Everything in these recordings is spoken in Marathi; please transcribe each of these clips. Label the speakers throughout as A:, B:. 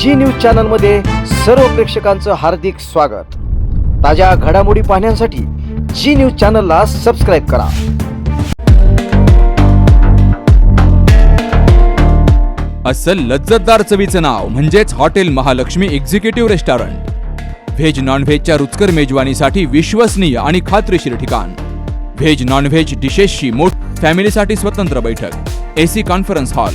A: जी न्यूज चॅनलमध्ये सर्व प्रेक्षकांचं हार्दिक स्वागत. ताज्या घडामोडी पाहण्यासाठी जी न्यूज चॅनलला सबस्क्राईब करा.
B: असं लज्जतदार चवीचं नाव म्हणजेच hotel Mahalakshmi executive restaurant. Veg नॉनव्हेजच्या रुचकर मेजवानीसाठी विश्वसनीय आणि खात्रीशीर ठिकाण. व्हेज नॉनव्हेज डिशेसची मोठ फॅमिलीसाठी स्वतंत्र बैठक. AC conference hall.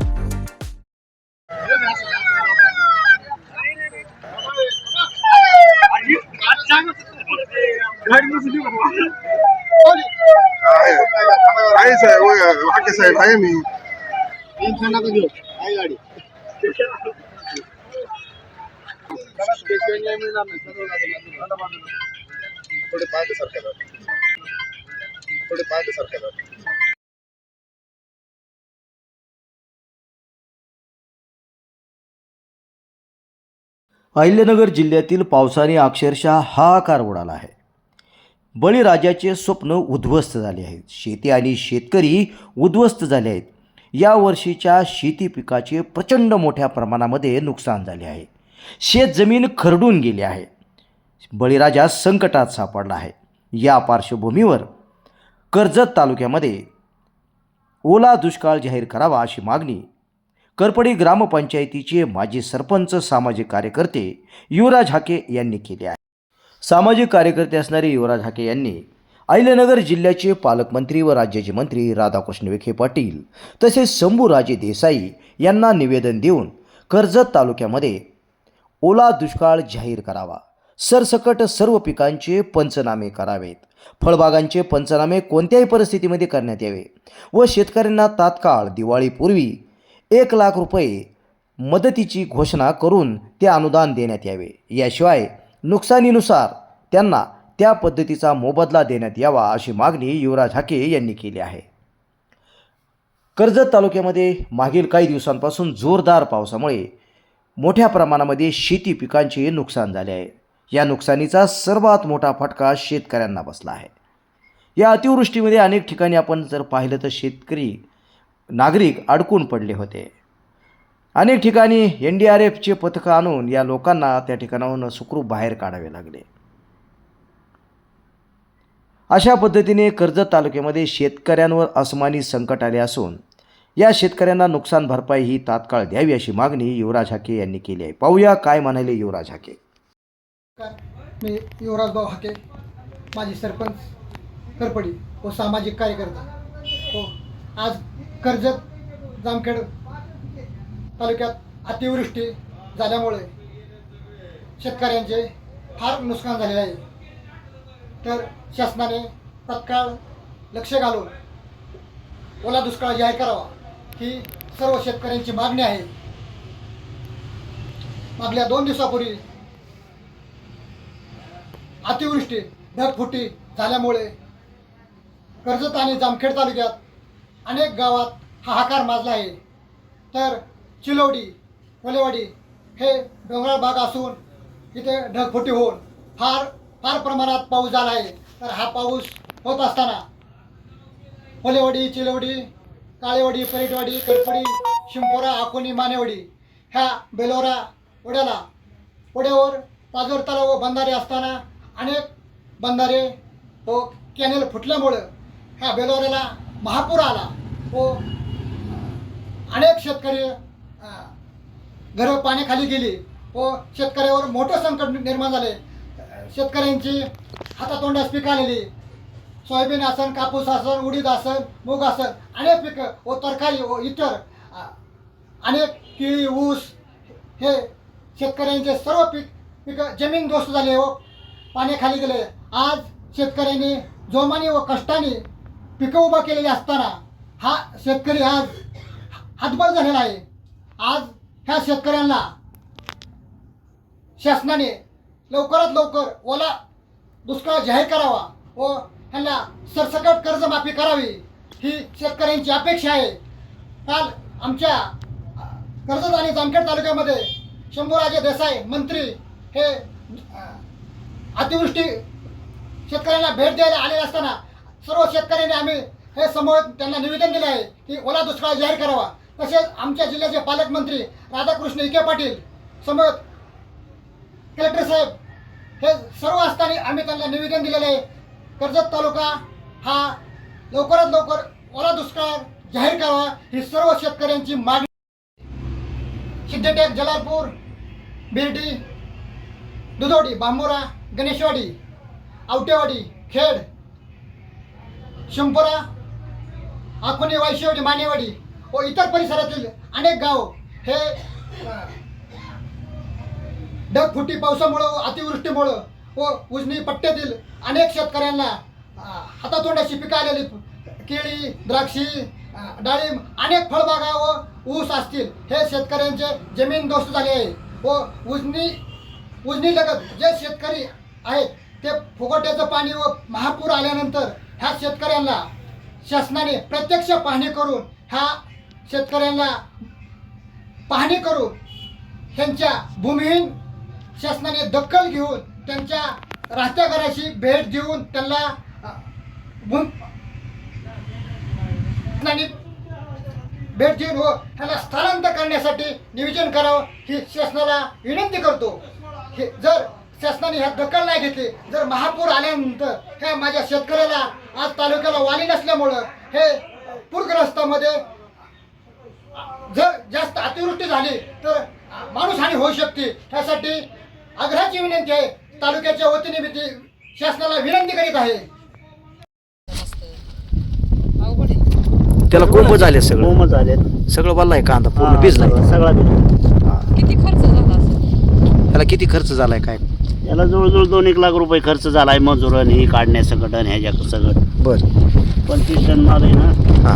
C: होय, साहेब आहे मी. थोडे थोडे
A: अहिल्यानगर जिल्ह्यातील पावसाने अक्षरशः हाकार उडाला आहे. बळीराजाचे स्वप्न उद्ध्वस्त झाले आहेत. शेती आणि शेतकरी उद्ध्वस्त झाले आहेत. या वर्षीच्या शेती पिकाचे प्रचंड मोठ्या प्रमाणामध्ये नुकसान झाले आहे. शेतजमीन खरडून गेली आहे. बळीराजा संकटात सापडला आहे. या पार्श्वभूमीवर कर्जत तालुक्यामध्ये ओला दुष्काळ जाहीर करावा अशी मागणी करपडी ग्रामपंचायतीचे माजी सरपंच सामाजिक कार्यकर्ते युवराज हाके यांनी केले आहे. सामाजिक कार्यकर्ते असणारे युवराज हाके यांनी अहिल्यानगर जिल्ह्याचे पालकमंत्री व राज्याचे मंत्री राधाकृष्ण विखे पाटील तसेच शंभूराजे देसाई यांना निवेदन देऊन कर्जत तालुक्यामध्ये ओला दुष्काळ जाहीर करावा. सरसकट सर्व पिकांचे पंचनामे करावेत. फळबागांचे पंचनामे कोणत्याही परिस्थितीमध्ये करण्यात यावे व शेतकऱ्यांना तात्काळ दिवाळीपूर्वी एक लाख रुपये मदतीची घोषणा करून ते अनुदान देण्यात यावे. याशिवाय नुकसानीनुसार त्यांना त्या पद्धतीचा मोबदला देण्यात यावा अशी मागणी युवराज हाके यांनी केली आहे. कर्जत तालुक्यामध्ये मागील काही दिवसांपासून जोरदार पावसामुळे मोठ्या प्रमाणामध्ये शेती पिकांचे नुकसान झाले आहे. या नुकसानीचा सर्वात मोठा फटका शेतकऱ्यांना बसला आहे. या अतिवृष्टीमध्ये अनेक ठिकाणी आपण जर पाहिलं तर शेतकरी नागरिक अडकून पडले होते. अनेक ठिकाणी एन डी आर एफचे पथकं आणून या लोकांना त्या ठिकाणाहून सुखरूप बाहेर काढावे लागले. अशा पद्धतीने कर्जत तालुक्यामध्ये शेतकऱ्यांवर असमानी संकट आले असून या शेतकऱ्यांना नुकसान भरपाई ही तात्काळ द्यावी अशी मागणी युवराज हाके यांनी केली आहे. पाहूया काय म्हणाले युवराज हाके.
D: मी युवराज भाऊ हाके माझी सरपंच करपडी व सामाजिक कार्यकर्ता. हो आज कर्जत जामखेड तालुक्यात अतिवृष्टी झाल्यामुळे शेतकऱ्यांचे फार नुकसान झालेले आहे. तर शासनाने तत्काळ लक्ष घालून ओला दुष्काळ जाहीर करावा ही सर्व शेतकऱ्यांची मागणी आहे. मागल्या दोन दिवसापूर्वी अतिवृष्टी ढगफुटी झाल्यामुळे कर्जत आणि जामखेड तालुक्यात अनेक गावात हाहाकार माजला आहे. तर चिलवडी कोलेवाडी हे डोंगराळ भाग असून इथे ढगफुटी होऊन फार फार प्रमाणात पाऊस झाला आहे. तर हा पाऊस होत असताना कोलेवाडी चिलवडी काळेवाडी परेटवाडी करपडी शिंपोरा आकोनी मानेवाडी ह्या बेलोरा ओढ्याला ओढ्यावर पाझर तलाव व बंधारे असताना अनेक बंधारे व कॅनेल फुटल्यामुळं ह्या बेलोऱ्याला महापूर आला व अनेक शेतकरी घरं पाण्याखाली गेली. व शेतकऱ्यावर मोठं संकट निर्माण झाले. शेतकऱ्यांची हातातोंडास पिकं आलेली. सोयाबीन असन कापूस असन उडीद असन मूग असन अनेक पिकं व तरकारी व इतर अनेक केळी ऊस हे शेतकऱ्यांचे सर्व पीक पिकं जमीन दोस्त झाले व पाण्याखाली गेले. आज शेतकऱ्यांनी जोमाने व कष्टाने पिकं उभं केलेली असताना हा शेतकरी आज हातबल झालेला आहे. आज ह्या शेतकऱ्यांना शासनाने लवकरात लवकर ओला दुष्काळ जाहीर करावा व ह्यांना सरसकट कर्जमाफी करावी ही शेतकऱ्यांची अपेक्षा आहे. काल आमच्या कर्जत आणि जामखेड तालुक्यामध्ये शंभूराजे देसाई मंत्री हे अतिवृष्टी शेतकऱ्यांना भेट द्यायला आले असताना सर्व शेतकऱ्यांनी आम्ही हे समोर त्यांना निवेदन दिले आहे की ओला दुष्काळ जाहीर करावा. तसेच आमच्या जिल्ह्याचे पालकमंत्री राधाकृष्ण विखे पाटील समोर कलेक्टर साहेब हे सर्व असताना आम्ही त्यांना निवेदन दिलेलं आहे. कर्जत तालुका हा लवकरात लवकर ओला दुष्काळ जाहीर करावा ही सर्व शेतकऱ्यांची मागणी सिद्धटेक जलालपूर बिर्डी दुधोडी बांबोरा गणेशवाडी आवटेवाडी खेड शंपुरा आखोनी वायशेवाडी मानेवाडी व इतर परिसरातील अनेक गाव हे ढगफुटी पावसामुळं व अतिवृष्टीमुळं व उजनी पट्ट्यातील अनेक शेतकऱ्यांना हातातोंडाची हातातोंडाशी पिकं आलेली केळी द्राक्षी डाळिंब अनेक फळबागा व ऊस असतील हे शेतकऱ्यांचे जमीन दोस्त झाले आहे. व उजनी उजनी लगत जे शेतकरी आहेत ते फुगोट्याचं पाणी व महापूर आल्यानंतर ह्या शेतकऱ्यांना शासनाने प्रत्यक्ष पाहणी करून ह्या शेतकऱ्यांना पाहणी करून त्यांच्या भूमिहीन शासनाने दखल घेऊन त्यांच्या राहत्या घराशी भेट देऊन त्यांना भूम भेट देऊन हो, व ह्याला स्थलांतर करण्यासाठी नियोजन करावं ही शासनाला विनंती करतो. हे जर शासनाने ह्या दखल नाही घेतली जर महापूर आल्यानंतर ह्या माझ्या शेतकऱ्याला आज तालुक्याला वाली नसल्यामुळं हे पूरग्रस्तामध्ये जर जास्त अतिवृष्टी झाली तर माणूसहानी होऊ शकते. त्यासाठी आग्रहाची विनंती आहे तालुक्याच्या वतीने मी ती शासनाला विनंती करीत
E: आहे.
A: त्याला कोंब झाले सगळं.
F: मोमो झाले
A: सगळं वल्लाय कांदा पूर्ण भिजलाय.
F: सगळा भिजला.
E: किती खर्च झाला असेल?
A: त्याला किती खर्च झालाय काय?
F: याला जवळजवळ दोन एक लाख रुपये खर्च झालाय मजुरण ही काढण्यासकट आणि ह्याच्या सगळं
A: बर.
F: पंचवीस टन माल आहे ना.
A: हा.